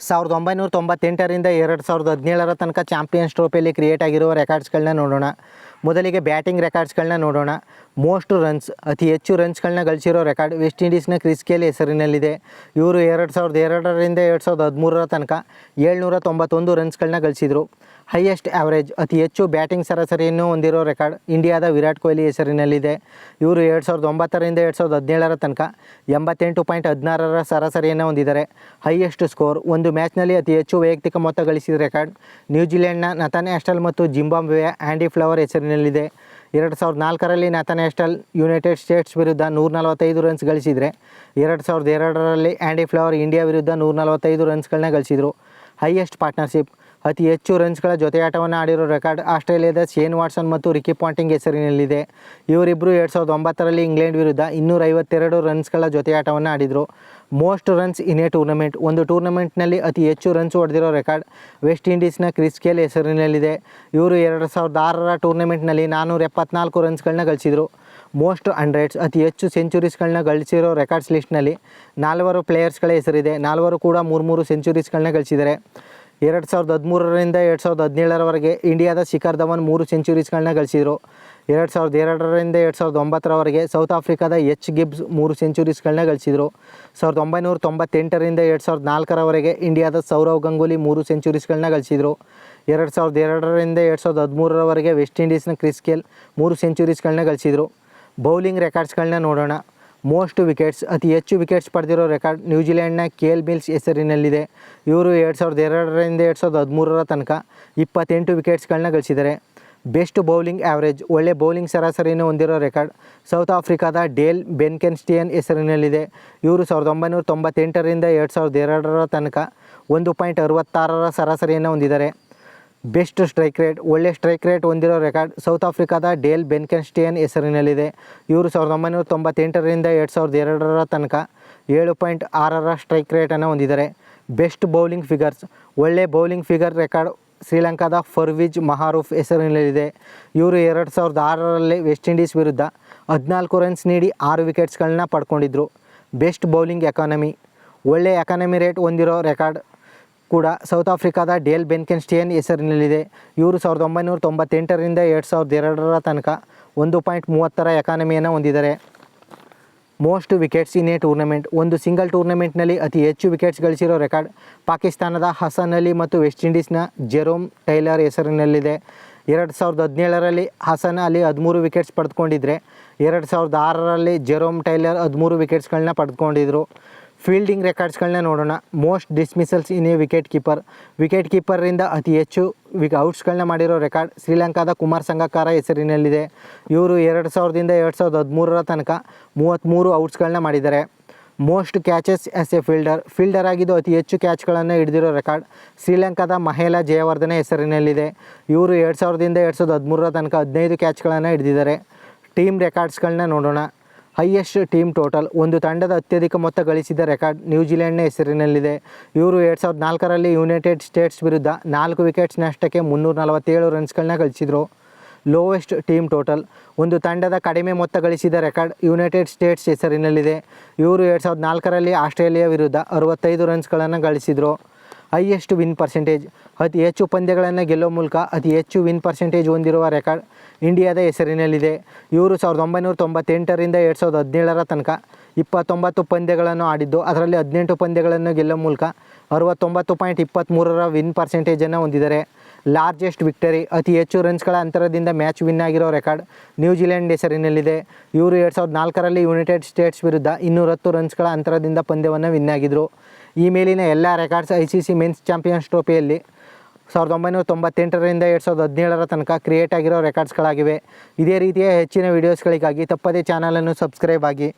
ಸಾವಿರದ ಒಂಬೈನೂರ ತೊಂಬತ್ತೆಂಟರಿಂದ ಎರಡು ಸಾವಿರದ ಹದಿನೇಳರ ತನಕ ಚಾಂಪಿಯನ್ಸ್ ಟ್ರೋಫಿಯಲ್ಲಿ ಕ್ರಿಯೇಟ್ ಆಗಿರುವ ರೆಕಾರ್ಡ್ಸ್ಗಳನ್ನ ನೋಡೋಣ. ಮೊದಲಿಗೆ ಬ್ಯಾಟಿಂಗ್ ರೆಕಾರ್ಡ್ಸ್ಗಳನ್ನ ನೋಡೋಣ. ಮೋಸ್ಟ್ ರನ್ಸ್, ಅತಿ ಹೆಚ್ಚು ರನ್ಸ್ಗಳನ್ನ ಗಳಿಸಿರೋ ರೆಕಾರ್ಡ್ ವೆಸ್ಟ್ ಇಂಡೀಸ್ನ ಕ್ರಿಸ್ ಗೇಲ್ ಹೆಸರಿನಲ್ಲಿದೆ. ಇವರು ಎರಡು ಸಾವಿರದ ಎರಡರಿಂದ ಎರಡು ಸಾವಿರದ ಹದಿಮೂರರ ತನಕ ಏಳ್ನೂರ ತೊಂಬತ್ತೊಂದು ರನ್ಸ್ಗಳನ್ನ ಗಳಿಸಿದರು. ಹೈಯೆಸ್ಟ್ ಆ್ಯಾವ್ರೇಜ್ ಅತಿ ಹೆಚ್ಚು ಬ್ಯಾಟಿಂಗ್ ಸರಾಸರಿಯನ್ನು ಹೊಂದಿರೋ ರೆಕಾರ್ಡ್ ಇಂಡಿಯಾದ ವಿರಾಟ್ ಕೊಹ್ಲಿ ಹೆಸರಿನಲ್ಲಿದೆ. ಇವರು ಎರಡು ಸಾವಿರದ ಒಂಬತ್ತರಿಂದ ಎರಡು ಸಾವಿರದ ಹದಿನೇಳರ ತನಕ ಎಂಬತ್ತೆಂಟು ಪಾಯಿಂಟ್ ಹದಿನಾರರ ಸರಾಸರಿಯನ್ನು ಹೊಂದಿದ್ದಾರೆ. ಹೈಯೆಸ್ಟ್ ಸ್ಕೋರ್, ಒಂದು ಮ್ಯಾಚ್ನಲ್ಲಿ ಅತಿ ಹೆಚ್ಚು ವೈಯಕ್ತಿಕ ಮೊತ್ತ ಗಳಿಸಿದ ರೆಕಾರ್ಡ್ ನ್ಯೂಜಿಲೆಂಡ್ನ ನಥನ್ ಆಸ್ಟಲ್ ಮತ್ತು ಜಿಂಬಾಬ್ವೆಯ ಆ್ಯಂಡಿ ಫ್ಲವರ್ ಹೆಸರಿನಲ್ಲಿದೆ. ಎರಡು ಸಾವಿರದ ನಾಲ್ಕರಲ್ಲಿ ಅಸ್ಟಲ್ ಯುನೈಟೆಡ್ ಸ್ಟೇಟ್ಸ್ ವಿರುದ್ಧ ನೂರ ನಲವತ್ತೈದು ರನ್ಸ್ ಗಳಿಸಿದರೆ. ಎರಡು ಸಾವಿರದ ಎರಡರಲ್ಲಿ ಆ್ಯಂಡಿ ಫ್ಲವರ್ ಇಂಡಿಯಾ ವಿರುದ್ಧ ನೂರ ನಲವತ್ತೈದು ರನ್ಸ್ಗಳನ್ನ ಗಳಿಸಿದರು. ಹೈಯೆಸ್ಟ್ ಪಾರ್ಟ್ನರ್ಶಿಪ್, ಅತಿ ಹೆಚ್ಚು ರನ್ಸ್ಗಳ ಜೊತೆಯಾಟವನ್ನು ಆಡಿರೋ ರೆಕಾರ್ಡ್ ಆಸ್ಟ್ರೇಲಿಯಾದ ಶೇನ್ ವಾಟ್ಸನ್ ಮತ್ತು ರಿಕಿ ಪಾಂಟಿಂಗ್ ಹೆಸರಿನಲ್ಲಿದೆ. ಇವರಿಬ್ಬರು ಎರಡು ಸಾವಿರದ ಒಂಬತ್ತರಲ್ಲಿ ಇಂಗ್ಲೆಂಡ್ ವಿರುದ್ಧ ಇನ್ನೂರ ಐವತ್ತೆರಡು ರನ್ಸ್ಗಳ ಜೊತೆಯಾಟವನ್ನು ಆಡಿದರು. Most runs in a tournament. ಒಂದು ಟೂರ್ನಮೆಂಟ್ನಲ್ಲಿ ಅತಿ ಹೆಚ್ಚು ರನ್ಸ್ ಹೊಡೆದಿರೋ ರೆಕಾರ್ಡ್ ವೆಸ್ಟ್ ಇಂಡೀಸ್ನ ಕ್ರಿಸ್ ಕೇಲ್ ಹೆಸರಿನಲ್ಲಿದೆ. ಇವರು ಎರಡು ಸಾವಿರದ ಆರರ ಟೂರ್ನಮೆಂಟ್ನಲ್ಲಿ ನಾನ್ನೂರ ಎಪ್ಪತ್ನಾಲ್ಕು ರನ್ಸ್ಗಳನ್ನ ಗಳಿಸಿದರು. ಮೋಸ್ಟ್ ಹಂಡ್ರೆಡ್ಸ್, ಅತಿ ಹೆಚ್ಚು ಸೆಂಚುರೀಸ್ಗಳನ್ನ ಗಳಿಸಿರೋ ರೆಕಾರ್ಡ್ಸ್ ಲಿಸ್ಟ್ನಲ್ಲಿ ನಾಲ್ವರು ಪ್ಲೇಯರ್ಸ್ಗಳ ಹೆಸರಿದೆ. ನಾಲ್ವರು ಕೂಡ ಮೂರು ಮೂರು ಸೆಂಚುರೀಸ್ಗಳನ್ನ ಗಳಿಸಿದ್ದಾರೆ. ಎರಡು ಸಾವಿರದ ಹದಿಮೂರರಿಂದ ಎರಡು ಸಾವಿರದ ಹದಿನೇಳರವರೆಗೆ ಇಂಡಿಯಾದ ಶಿಖರ್ ಧವನ್ ಮೂರು ಸೆಂಚುರೀಸ್ಗಳನ್ನ ಗಳಿಸಿದರು. ಎರಡು ಸಾವಿರದ ಎರಡರಿಂದ ಎರಡು ಸಾವಿರದ ಒಂಬತ್ತರವರೆಗೆ ಸೌತ್ ಆಫ್ರಿಕಾದ ಎಚ್ ಗಿಬ್ಸ್ ಮೂರು ಸೆಂಚುರೀಸ್ಗಳನ್ನ ಗಳಿಸಿದರು. ಸಾವಿರದ ಒಂಬೈನೂರ ತೊಂಬತ್ತೆಂಟರಿಂದ ಎರಡು ಸಾವಿರದ ನಾಲ್ಕರವರೆಗೆ ಇಂಡಿಯಾದ ಸೌರವ್ ಗಂಗೂಲಿ ಮೂರು ಸೆಂಚುರೀಸ್ಗಳನ್ನ ಗಳಿಸಿದರು. ಎರಡು ಸಾವಿರದ ಎರಡರಿಂದ ಎರಡು ಸಾವಿರದ ಹದಿಮೂರರವರೆಗೆ ವೆಸ್ಟ್ ಇಂಡೀಸ್ನ ಕ್ರಿಸ್ ಗೇಲ್ ಮೂರು ಸೆಂಚುರೀಸ್ಗಳನ್ನ ಗಳಿಸಿದರು. ಬೌಲಿಂಗ್ ರೆಕಾರ್ಡ್ಸ್ಗಳನ್ನ ನೋಡೋಣ. ಮೋಸ್ಟ್ ವಿಕೆಟ್ಸ್ ಅತಿ ಹೆಚ್ಚು ವಿಕೆಟ್ಸ್ ಪಡೆದಿರೋ ರೆಕಾರ್ಡ್ ನ್ಯೂಜಿಲೆಂಡ್ನ ಕೇಲ್ ಮಿಲ್ಸ್ ಹೆಸರಿನಲ್ಲಿದೆ. ಇವರು ಎರಡು ಸಾವಿರದ ಎರಡರಿಂದ ಎರಡು ಸಾವಿರದ ಹದಿಮೂರರ ತನಕ ಇಪ್ಪತ್ತೆಂಟು ವಿಕೆಟ್ಸ್ಗಳನ್ನ ಗಳಿಸಿದ್ದಾರೆ. ಬೆಸ್ಟ್ ಬೌಲಿಂಗ್ ಆ್ಯಾವ್ರೇಜ್ ಒಳ್ಳೆ ಬೌಲಿಂಗ್ ಸರಾಸರಿಯನ್ನು ಹೊಂದಿರೋ ರೆಕಾರ್ಡ್. ಸೌತ್ ಆಫ್ರಿಕಾದ ಡೇಲ್ ಬೆನ್ಕೆನ್ಸ್ಟಿಯನ್ ಹೆಸರಿನಲ್ಲಿದೆ. ಇವರು ಸಾವಿರದ ಒಂಬೈನೂರ ತೊಂಬತ್ತೆಂಟರಿಂದ ಎರಡು ಸಾವಿರದ ಎರಡರ ತನಕ ಒಂದು ಪಾಯಿಂಟ್ ಅರವತ್ತಾರರ ಸರಾಸರಿಯನ್ನು ಹೊಂದಿದ್ದಾರೆ. Best strike rate. ಒಳ್ಳೆ ಸ್ಟ್ರೈಕ್ ರೇಟ್ ಹೊಂದಿರೋ ರೆಕಾರ್ಡ್ ಸೌತ್ ಆಫ್ರಿಕಾದ ಡೇಲ್ ಬೆನ್ಕೆನ್ಸ್ಟಿಯನ್ ಹೆಸರಿನಲ್ಲಿದೆ. ಇವರು ಸಾವಿರದ ಒಂಬೈನೂರ ತೊಂಬತ್ತೆಂಟರಿಂದ ಎರಡು ಸಾವಿರದ ಎರಡರ ತನಕ ಏಳು ಪಾಯಿಂಟ್ ಆರರ ಸ್ಟ್ರೈಕ್ ರೇಟನ್ನು ಹೊಂದಿದ್ದಾರೆ. Best bowling figures. ಒಳ್ಳೆ ಬೌಲಿಂಗ್ ಫಿಗರ್ ರೆಕಾರ್ಡ್ ಶ್ರೀಲಂಕಾದ ಫರ್ವಿಜ್ ಮಹಾರೂಫ್ ಹೆಸರಿನಲ್ಲಿದೆ. ಇವರು ಎರಡು ಸಾವಿರದ ಆರರಲ್ಲಿ ವೆಸ್ಟ್ ಇಂಡೀಸ್ ವಿರುದ್ಧ ಹದಿನಾಲ್ಕು ರನ್ಸ್ ನೀಡಿ ಆರು ವಿಕೆಟ್ಸ್ಗಳನ್ನ ಪಡ್ಕೊಂಡಿದ್ದರು ಬೆಸ್ಟ್ ಬೌಲಿಂಗ್ ಎಕಾನಮಿ. ಒಳ್ಳೆಯ ಎಕಾನಮಿ ರೇಟ್ ಹೊಂದಿರೋ ರೆಕಾರ್ಡ್ ಕೂಡ ಸೌತ್ ಆಫ್ರಿಕಾದ ಡೇಲ್ ಬೆನ್ಕೆನ್ಸ್ಟಿಯನ್ ಹೆಸರಿನಲ್ಲಿದೆ. ಇವರು ಸಾವಿರದ ಒಂಬೈನೂರ ತೊಂಬತ್ತೆಂಟರಿಂದ ಎರಡು ಸಾವಿರದ ಎರಡರ ತನಕ ಒಂದು ಪಾಯಿಂಟ್ ಮೂವತ್ತರ ಎಕಾನಮಿಯನ್ನು ಹೊಂದಿದ್ದಾರೆ. Most wickets in a tournament. ಒಂದು ಸಿಂಗಲ್ ಟೂರ್ನಮೆಂಟ್ನಲ್ಲಿ ಅತಿ ಹೆಚ್ಚು ವಿಕೆಟ್ಸ್ ಗಳಿಸಿರೋ ರೆಕಾರ್ಡ್ ಪಾಕಿಸ್ತಾನದ ಹಸನ್ ಅಲಿ ಮತ್ತು ವೆಸ್ಟ್ ಇಂಡೀಸ್ನ ಜೆರೋಮ್ ಟೈಲರ್ ಹೆಸರಿನಲ್ಲಿದೆ. ಎರಡು ಸಾವಿರದ ಹದಿನೇಳರಲ್ಲಿ ಹಸನ್ ಅಲಿ ಹದಿಮೂರು ವಿಕೆಟ್ಸ್ ಪಡೆದುಕೊಂಡಿದ್ರೆ, ಎರಡು ಸಾವಿರದ ಆರರಲ್ಲಿ ಜೆರೋಮ್ ಟೈಲರ್ ಹದಿಮೂರು ವಿಕೆಟ್ಸ್ಗಳನ್ನ ಪಡೆದುಕೊಂಡಿದ್ರು. ಫೀಲ್ಡಿಂಗ್ ರೆಕಾರ್ಡ್ಸ್ಗಳನ್ನ ನೋಡೋಣ. Most dismissals in a wicket keeper. Wicket ಕೀಪರಿಂದ ಅತಿ ಹೆಚ್ಚು ಔಟ್ಸ್ಗಳನ್ನ ಮಾಡಿರೋ ರೆಕಾರ್ಡ್, ಶ್ರೀಲಂಕಾದ ಕುಮಾರ್ ಸಂಗಕಾರ ಹೆಸರಿನಲ್ಲಿದೆ. ಇವರು ಎರಡು ಸಾವಿರದಿಂದ ಎರಡು ಸಾವಿರದ ಹದಿಮೂರರ ತನಕ ಮೂವತ್ತ್ಮೂರು ಔಟ್ಸ್ಗಳನ್ನ ಮಾಡಿದ್ದಾರೆ. Most catches as a fielder fielder ಆಗಿದ್ದು ಅತಿ ಹೆಚ್ಚು ಕ್ಯಾಚ್ಗಳನ್ನು ಹಿಡಿದಿರೋ ರೆಕಾರ್ಡ್ ಶ್ರೀಲಂಕಾದ ಮಹೇಲಾ ಜಯವರ್ಧನೆ ಹೆಸರಿನಲ್ಲಿದೆ. ಇವರು ಎರಡು ಸಾವಿರದಿಂದ ಎರಡು ಸಾವಿರದ ಹದಿಮೂರರ ತನಕ ಹದಿನೈದು ಕ್ಯಾಚ್ಗಳನ್ನು ಹಿಡಿದಿದ್ದಾರೆ. ಟೀಮ್ ರೆಕಾರ್ಡ್ಸ್ಗಳನ್ನ ನೋಡೋಣ. ಹೈಯೆಸ್ಟ್ ಟೀಮ್ ಟೋಟಲ್ ಒಂದು ತಂಡದ ಅತ್ಯಧಿಕ ಮೊತ್ತ ಗಳಿಸಿದ ರೆಕಾರ್ಡ್ ನ್ಯೂಜಿಲೆಂಡ್ನ ಹೆಸರಿನಲ್ಲಿದೆ. ಇವರು ಎರಡು ಸಾವಿರದ ನಾಲ್ಕರಲ್ಲಿ ಯುನೈಟೆಡ್ ಸ್ಟೇಟ್ಸ್ ವಿರುದ್ಧ ನಾಲ್ಕು ವಿಕೆಟ್ಸ್ ನಷ್ಟಕ್ಕೆ ಮುನ್ನೂರ ನಲವತ್ತೇಳು ರನ್ಸ್ಗಳನ್ನ ಗಳಿಸಿದರು. ಲೋವೆಸ್ಟ್ ಟೀಮ್ ಟೋಟಲ್ ಒಂದು ತಂಡದ ಕಡಿಮೆ ಮೊತ್ತ ಗಳಿಸಿದ ರೆಕಾರ್ಡ್ ಯುನೈಟೆಡ್ ಸ್ಟೇಟ್ಸ್ ಹೆಸರಿನಲ್ಲಿದೆ. ಇವರು ಎರಡು ಸಾವಿರದ ನಾಲ್ಕರಲ್ಲಿ ಆಸ್ಟ್ರೇಲಿಯಾ ವಿರುದ್ಧ ಅರವತ್ತೈದು ರನ್ಸ್ಗಳನ್ನು ಗಳಿಸಿದರು. ಹೈಯೆಸ್ಟ್ ವಿನ್ ಪರ್ಸೆಂಟೇಜ್ ಅತಿ ಹೆಚ್ಚು ಪಂದ್ಯಗಳನ್ನು ಗೆಲ್ಲೋ ಮೂಲಕ ಅತಿ ಹೆಚ್ಚು ವಿನ್ ಪರ್ಸೆಂಟೇಜ್ ಹೊಂದಿರುವ ರೆಕಾರ್ಡ್ ಇಂಡಿಯಾದ ಹೆಸರಿನಲ್ಲಿದೆ. ಇವರು ಸಾವಿರದ ಒಂಬೈನೂರ ತೊಂಬತ್ತೆಂಟರಿಂದ ಎರಡು ಸಾವಿರದ ಹದಿನೇಳರ ತನಕ ಇಪ್ಪತ್ತೊಂಬತ್ತು ಪಂದ್ಯಗಳನ್ನು ಆಡಿದ್ದು, ಅದರಲ್ಲಿ ಹದಿನೆಂಟು ಪಂದ್ಯಗಳನ್ನು ಗೆಲ್ಲೋ ಮೂಲಕ ಅರವತ್ತೊಂಬತ್ತು ಪಾಯಿಂಟ್ ಇಪ್ಪತ್ತ್ಮೂರರ ವಿನ್ ಪರ್ಸೆಂಟೇಜನ್ನು ಹೊಂದಿದ್ದಾರೆ. ಲಾರ್ಜೆಸ್ಟ್ ವಿಕ್ಟರಿ ಅತಿ ಹೆಚ್ಚು ರನ್ಸ್ಗಳ ಅಂತರದಿಂದ ಮ್ಯಾಚ್ ವಿನ್ ಆಗಿರೋ ರೆಕಾರ್ಡ್ ನ್ಯೂಜಿಲೆಂಡ್ ಹೆಸರಿನಲ್ಲಿದೆ. ಇವರು ಎರಡು ಸಾವಿರದ ನಾಲ್ಕರಲ್ಲಿ ಯುನೈಟೆಡ್ ಸ್ಟೇಟ್ಸ್ ವಿರುದ್ಧ ಇನ್ನೂರ ಹತ್ತು ರನ್ಸ್ಗಳ ಅಂತರದಿಂದ ಪಂದ್ಯವನ್ನು ವಿನ್ ಆಗಿದ್ದರು ಈ ಮೇಲಿನ ಎಲ್ಲ records I C C men's champions ಟ್ರೋಫಿಯಲ್ಲಿ ಸಾವಿರದ ಒಂಬೈನೂರ ತೊಂಬತ್ತೆಂಟರಿಂದ ಎರಡು ಸಾವಿರದ ಹದಿನೇಳರ ತನಕ ಕ್ರಿಯೇಟ್ ಆಗಿರೋ ರೆಕಾರ್ಡ್ಸ್ಗಳಾಗಿವೆ ಇದೇ ರೀತಿಯ ಹೆಚ್ಚಿನ ವೀಡಿಯೋಸ್ಗಳಿಗಾಗಿ ತಪ್ಪದೇ ಚಾನಲನ್ನು ಸಬ್ಸ್ಕ್ರೈಬ್ ಆಗಿ.